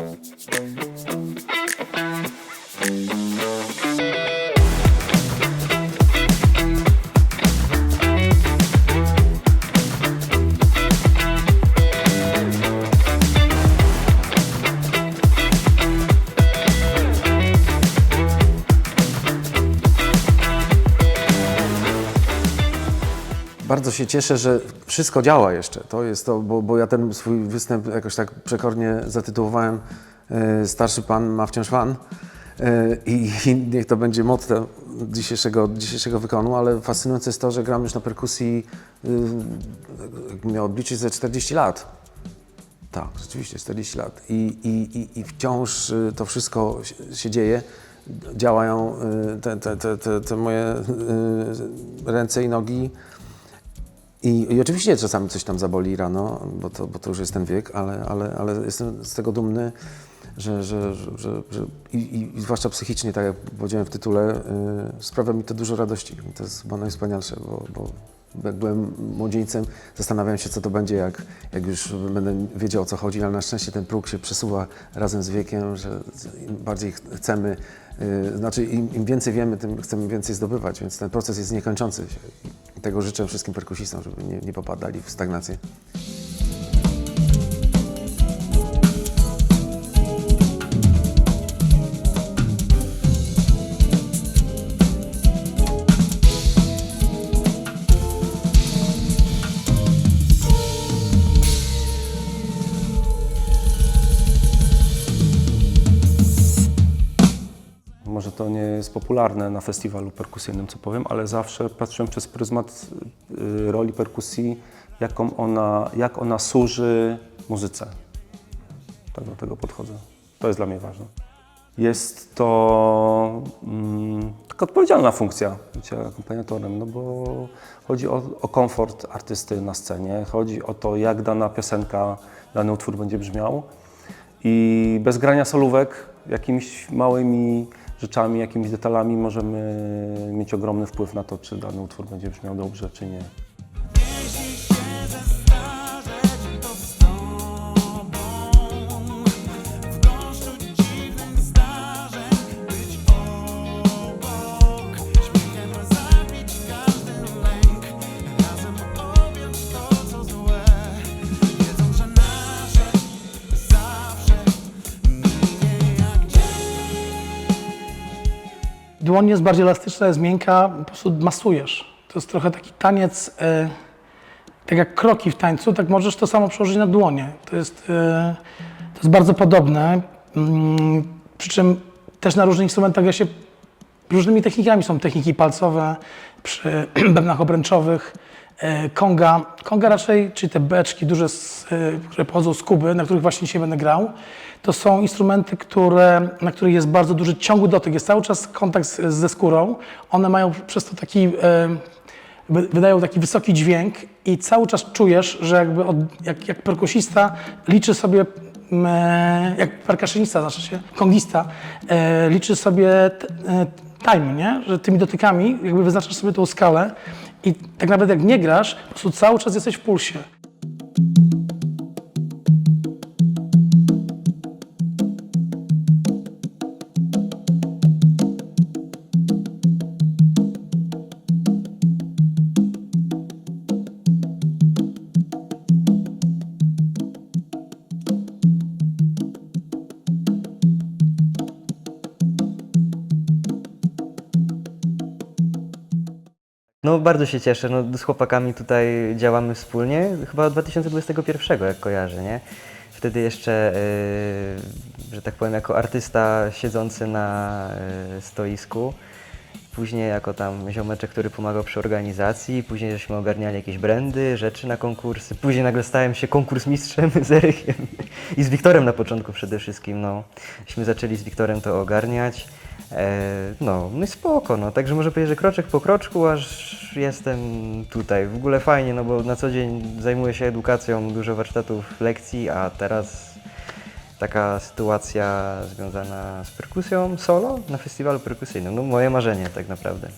Thank you. Bardzo się cieszę, że wszystko działa jeszcze. To jest to, bo, bo ja ten swój występ jakoś tak przekornie zatytułowałem e, Starszy Pan ma wciąż fan. E, I, I niech to będzie motto dzisiejszego, dzisiejszego wykonu, ale fascynujące jest to, że gram już na perkusji, y, jakbym miał obliczyć ze 40 lat. Tak, rzeczywiście 40 lat. I, i, i, i wciąż y, to wszystko się, dzieje. Działają y, te, te, te, te, te moje y, ręce i nogi. I, I oczywiście czasami coś tam zaboli rano, bo to, bo to już jest ten wiek, ale, ale, ale jestem z tego dumny, że, że, że, że, i, i, zwłaszcza psychicznie, tak jak powiedziałem w tytule, y, sprawia mi to dużo radości. To jest chyba najwspanialsze, bo, bo jak byłem młodzieńcem, zastanawiałem się, co to będzie, jak, jak już będę wiedział, o co chodzi, ale na szczęście ten próg się przesuwa razem z wiekiem, że im bardziej ch- chcemy, y, znaczy im, im więcej wiemy, tym chcemy więcej zdobywać, więc ten proces jest niekończący się. Tego życzę wszystkim perkusistom, żeby nie, nie popadali w stagnację. Nie jest popularne na festiwalu perkusyjnym, co powiem, ale zawsze patrzyłem przez pryzmat y, roli perkusji, jaką ona, jak ona służy muzyce. Tak do tego podchodzę. To jest dla mnie ważne. Jest to mm, taka odpowiedzialna funkcja bycia akompaniatorem, no bo chodzi o, o komfort artysty na scenie, chodzi o to, jak dana piosenka, dany utwór będzie brzmiał. I bez grania solówek, jakimiś małymi rzeczami, jakimiś detalami możemy mieć ogromny wpływ na to, czy dany utwór będzie brzmiał dobrze, czy nie. Dłoń jest bardziej elastyczna, jest miękka, po prostu masujesz. To jest trochę taki taniec, e, tak jak kroki w tańcu, tak możesz to samo przełożyć na dłonie. To jest, e, to jest bardzo podobne. Mm, przy czym też na różnych instrumentach ja się różnymi technikami są techniki palcowe, przy bębnach obręczowych, konga. Konga raczej, czyli te beczki duże, e, które pochodzą z Kuby, na których właśnie dzisiaj będę grał, to są instrumenty, które, na których jest bardzo duży ciągły dotyk, jest cały czas kontakt z, ze skórą. One mają przez to taki, e, wy- wydają taki wysoki dźwięk i cały czas czujesz, że jakby od, jak, jak perkusista liczy sobie e, jak perkaszynista, znaczy się, kongista, e, liczy sobie e, time, nie? Że tymi dotykami jakby wyznaczasz sobie tą skalę i tak nawet jak nie grasz, po prostu cały czas jesteś w pulsie. No bardzo się cieszę, no, z chłopakami tutaj działamy wspólnie, chyba od 2021 jak kojarzę, nie? Wtedy jeszcze, y, że tak powiem, jako artysta siedzący na y, stoisku, później jako tam ziomeczek, który pomagał przy organizacji, później żeśmy ogarniali jakieś brandy, rzeczy na konkursy, później nagle stałem się konkurs mistrzem z Erykiem i z Wiktorem na początku przede wszystkim, no. Myśmy zaczęli z Wiktorem to ogarniać. E, no, no i spoko, no. Także może powiedzieć, że kroczek po kroczku, aż jestem tutaj. W ogóle fajnie, no bo na co dzień zajmuję się edukacją, dużo warsztatów, lekcji, a teraz taka sytuacja związana z perkusją solo na festiwalu perkusyjnym. No moje marzenie tak naprawdę.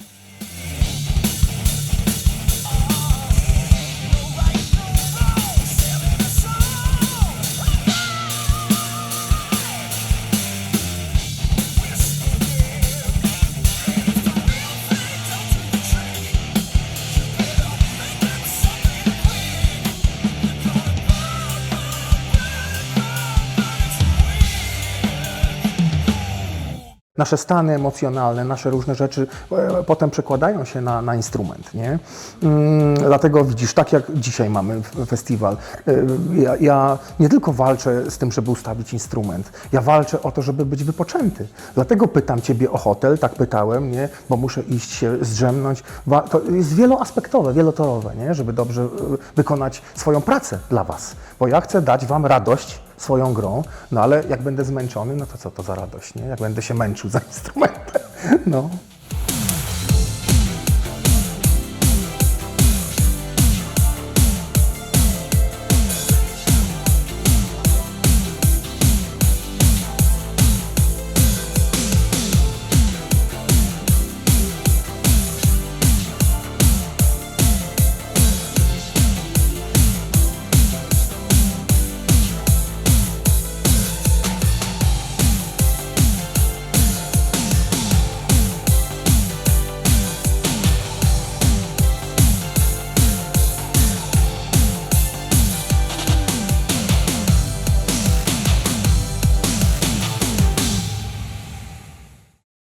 Nasze stany emocjonalne, nasze różne rzeczy e, potem przekładają się na, na instrument, nie? Mm, dlatego widzisz, tak jak dzisiaj mamy festiwal, e, ja, ja nie tylko walczę z tym, żeby ustawić instrument, ja walczę o to, żeby być wypoczęty. Dlatego pytam Ciebie o hotel, tak pytałem, nie? Bo muszę iść się zdrzemnąć. To jest wieloaspektowe, wielotorowe, nie? Żeby dobrze e, wykonać swoją pracę dla Was. Bo ja chcę dać Wam radość, swoją grą, no ale jak będę zmęczony, no to co to za radość, nie? Jak będę się męczył za instrumentem, no.